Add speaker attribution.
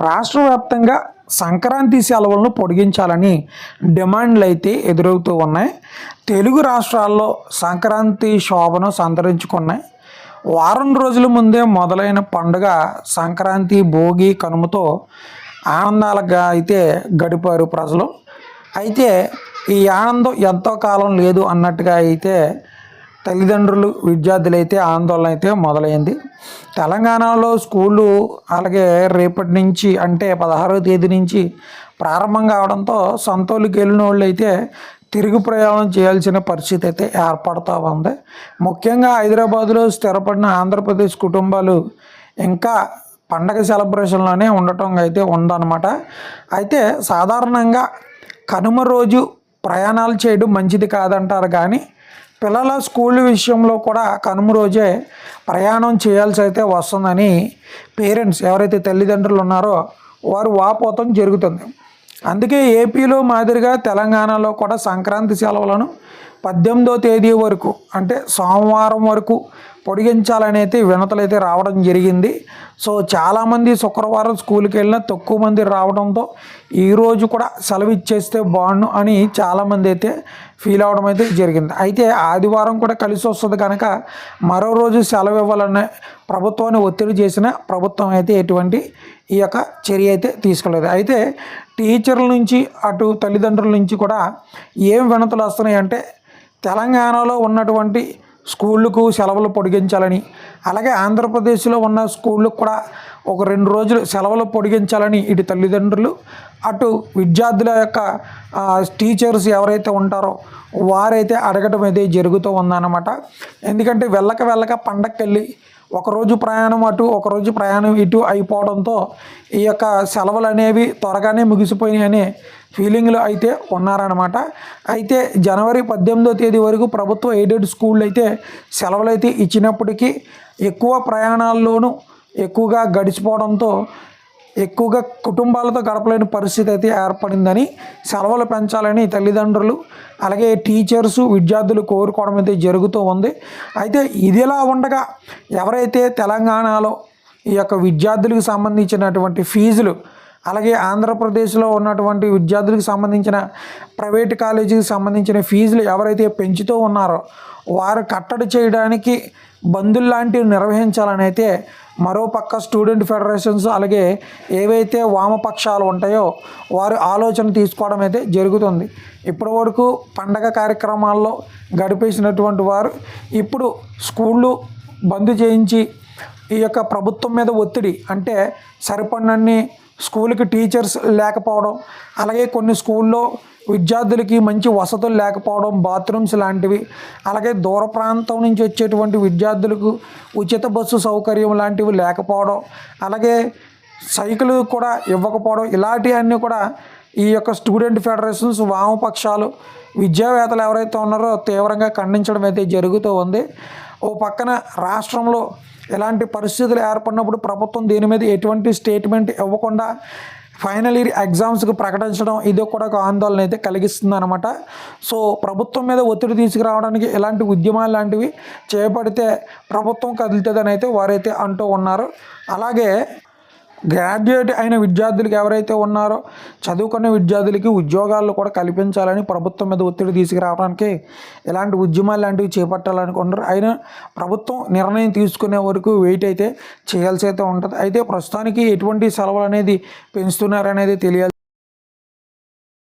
Speaker 1: రాష్ట్ర వ్యాప్తంగా సంక్రాంతి సెలవులను పొడిగించాలని డిమాండ్లు అయితే ఎదురవుతూ ఉన్నాయి. తెలుగు రాష్ట్రాల్లో సంక్రాంతి శోభను సంతరించుకున్నాయి. వారం రోజుల ముందే మొదలైన పండుగ సంక్రాంతి భోగి కనుమతో ఆనందాలుగా అయితే గడిపారు ప్రజలు. అయితే ఈ ఆనందం ఎంతో కాలం లేదు అన్నట్టుగా అయితే తల్లిదండ్రులు విద్యార్థులు అయితే ఆందోళన అయితే మొదలైంది. తెలంగాణలో స్కూళ్ళు అలాగే రేపటి నుంచి అంటే పదహారో తేదీ నుంచి ప్రారంభం కావడంతో సొంతూళ్ళకి వెళ్ళిన వాళ్ళు అయితే తిరుగు ప్రయాణం చేయాల్సిన పరిస్థితి అయితే ఏర్పడుతూ ఉంది. ముఖ్యంగా హైదరాబాదులో స్థిరపడిన ఆంధ్రప్రదేశ్ కుటుంబాలు ఇంకా పండగ సెలబ్రేషన్లోనే ఉండటం అయితే ఉందన్నమాట. అయితే సాధారణంగా కనుమ రోజు ప్రయాణాలు చేయడం మంచిది కాదంటారు కానీ పిల్లల స్కూల్ విషయంలో కూడా కనుమ రోజే ప్రయాణం చేయాల్సి అయితే వస్తుందని పేరెంట్స్ ఎవరైతే తల్లిదండ్రులు ఉన్నారో వారు వాపోతం జరుగుతుంది. అందుకే ఏపీలో మాదిరిగా తెలంగాణలో కూడా సంక్రాంతి సెలవులను పద్దెనిమిదో తేదీ వరకు అంటే సోమవారం వరకు పొడిగించాలనైతే వినతలైతే వినతలు అయితే రావడం జరిగింది. సో చాలామంది శుక్రవారం స్కూల్కి వెళ్ళినా తక్కువ మంది రావడంతో ఈరోజు కూడా సెలవు ఇచ్చేస్తే బాగుండు అని చాలామంది అయితే ఫీల్ అవడం అయితే జరిగింది. అయితే ఆదివారం కూడా కలిసి వస్తుంది కనుక మరో రోజు సెలవు ఇవ్వాలనే ప్రభుత్వాన్ని ఒత్తిడి చేసిన ప్రభుత్వం అయితే ఎటువంటి ఈ యొక్క చర్య అయితే తీసుకోలేదు. అయితే టీచర్ల నుంచి అటు తల్లిదండ్రుల నుంచి కూడా ఏం వినతులు వస్తున్నాయి అంటే తెలంగాణలో ఉన్నటువంటి స్కూళ్ళకు సెలవులు పొడిగించాలని అలాగే ఆంధ్రప్రదేశ్లో ఉన్న స్కూళ్ళకు కూడా ఒక రెండు రోజులు సెలవులు పొడిగించాలని ఇటు తల్లిదండ్రులు అటు విద్యార్థుల యొక్క టీచర్స్ ఎవరైతే ఉంటారో వారైతే అడగటం అయితే జరుగుతూ ఉందన్నమాట. ఎందుకంటే వెళ్ళక వెళ్ళక పండక్కి వెళ్ళి ఒకరోజు ప్రయాణం అటు ఒకరోజు ప్రయాణం ఇటు అయిపోవడంతో ఈ యొక్క సెలవులు అనేవి త్వరగానే ముగిసిపోయినాయని ఫీలింగ్లు అయితే ఉన్నారనమాట అయితే జనవరి పద్దెనిమిదో తేదీ వరకు ప్రభుత్వ ఎయిడెడ్ స్కూళ్ళు అయితే సెలవులు అయితే ఇచ్చినప్పటికీ ఎక్కువ ప్రయాణాల్లోనూ ఎక్కువగా గడిచిపోవడంతో ఎక్కువగా కుటుంబాలతో గడపలేని పరిస్థితి అయితే ఏర్పడిందని సెలవులు పెంచాలని తల్లిదండ్రులు అలాగే టీచర్స్ విద్యార్థులు కోరుకోవడం అయితే జరుగుతూ ఉంది. అయితే ఇదిలా ఉండగా ఎవరైతే తెలంగాణలో ఈ యొక్క విద్యార్థులకు సంబంధించినటువంటి ఫీజులు అలాగే ఆంధ్రప్రదేశ్లో ఉన్నటువంటి విద్యార్థులకు సంబంధించిన ప్రైవేట్ కాలేజీకి సంబంధించిన ఫీజులు ఎవరైతే పెంచుతూ ఉన్నారో వారు కట్టడి చేయడానికి బంధుల్లాంటివి నిర్వహించాలని అయితే మరోపక్క స్టూడెంట్ ఫెడరేషన్స్ అలాగే ఏవైతే వామపక్షాలు ఉంటాయో వారు ఆలోచన తీసుకోవడం అయితే జరుగుతుంది. ఇప్పటి వరకు పండగ కార్యక్రమాల్లో గడిపేసినటువంటి వారు ఇప్పుడు స్కూళ్ళు బంద్ చేయించి ఈ యొక్క ప్రభుత్వం మీద ఒత్తిడి అంటే సరిపడినన్ని స్కూల్కి టీచర్స్ లేకపోవడం అలాగే కొన్ని స్కూల్లో విద్యార్థులకి మంచి వసతులు లేకపోవడం బాత్రూమ్స్ లాంటివి అలాగే దూర ప్రాంతం నుంచి వచ్చేటువంటి విద్యార్థులకు ఉచిత బస్సు సౌకర్యం లాంటివి లేకపోవడం అలాగే సైకిల్ కూడా ఇవ్వకపోవడం ఇలాంటివన్నీ కూడా ఈ యొక్క స్టూడెంట్ ఫెడరేషన్స్ వామపక్షాలు విద్యావేత్తలు ఎవరైతే ఉన్నారో తీవ్రంగా ఖండించడం అయితే జరుగుతూ ఉంది. ఓ పక్కన రాష్ట్రంలో ఎలాంటి పరిస్థితులు ఏర్పడినప్పుడు ప్రభుత్వం దీని మీద ఎటువంటి స్టేట్మెంట్ ఇవ్వకుండా ఫైనల్ ఇయర్ ఎగ్జామ్స్కి ప్రకటించడం ఇది కూడా ఒక ఆందోళన అయితే కలిగిస్తుంది అనమాట సో ప్రభుత్వం మీద ఒత్తిడి తీసుకురావడానికి ఇలాంటి ఉద్యమాలు లాంటివి చేపడితే ప్రభుత్వం కదులుతుందని అయితే వారైతే అంటూ ఉన్నారు. అలాగే గ్రాడ్యుయేట్ అయిన విద్యార్థులకు ఎవరైతే ఉన్నారో చదువుకున్న విద్యార్థులకి ఉద్యోగాలు కూడా కల్పించాలని ప్రభుత్వం మీద ఒత్తిడి తీసుకురావడానికి ఇలాంటి ఉద్యమాలు లాంటివి చేపట్టాలనుకుంటారు అయినా ప్రభుత్వం నిర్ణయం తీసుకునే వరకు వెయిట్ అయితే చేయాల్సి అయితే ఉంటుంది. అయితే ప్రస్తుతానికి ఎటువంటి సెలవులు అనేది పెంచుతున్నారనేది తెలియాలి.